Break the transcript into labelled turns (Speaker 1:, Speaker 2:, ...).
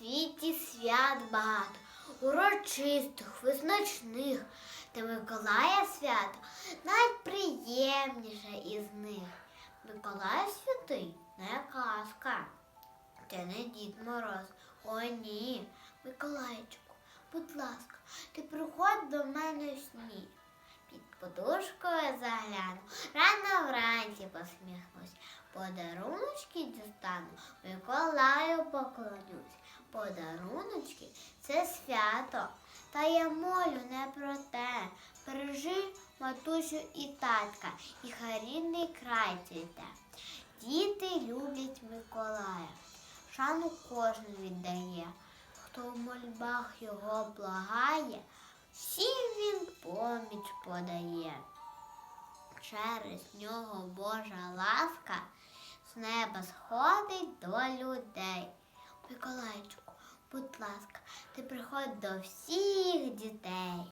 Speaker 1: свят багато, урочистих, визначних. Та Миколая свято найприємніше із них. Миколай святий не казка. Це не Дід Мороз. О, ні. Миколайчику, будь ласка, ти приходь до мене в сні. Під подушкою вранці посміхнусь. Подаруночки дістану, Миколаю поклонюсь. Подаруночки це свято. Та я молю не про те. Бережи матусю і татка, і хай рідний край цвіте. Діти люблять Миколая, шану кожен віддає. Хто в мольбах його благає, всім він поміч подає. Через нього Божа ласка з неба сходить до людей. Миколайчику, будь ласка, ти приходь до всіх дітей.